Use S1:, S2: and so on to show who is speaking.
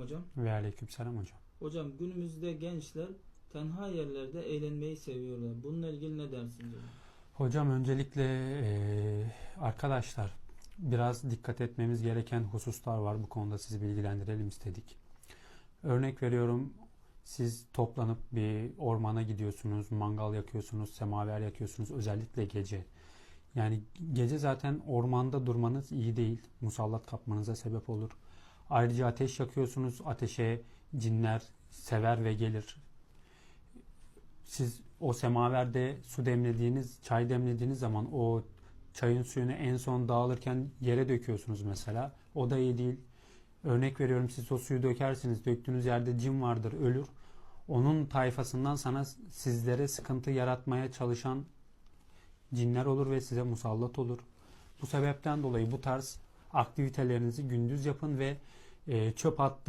S1: aleyküm hocam.
S2: Ve aleykümselam hocam.
S1: Hocam günümüzde gençler tenha yerlerde eğlenmeyi seviyorlar. Bununla ilgili ne dersiniz hocam?
S2: Hocam öncelikle eee, arkadaşlar biraz dikkat etmemiz gereken hususlar var. Bu konuda sizi bilgilendirelim istedik. Örnek veriyorum siz toplanıp bir ormana gidiyorsunuz, mangal yakıyorsunuz, semaver yakıyorsunuz özellikle gece. Yani gece zaten ormanda durmanız iyi değil. Musallat kapmanıza sebep olur. Ayrıca ateş yakıyorsunuz. Ateşe cinler sever ve gelir. Siz o semaverde su demlediğiniz, çay demlediğiniz zaman o çayın suyunu en son dağılırken yere döküyorsunuz mesela. O da iyi değil. Örnek veriyorum siz o suyu dökersiniz. Döktüğünüz yerde cin vardır, ölür. Onun tayfasından sana sizlere sıkıntı yaratmaya çalışan cinler olur ve size musallat olur. Bu sebepten dolayı bu tarz aktivitelerinizi gündüz yapın ve e, çöp attığınız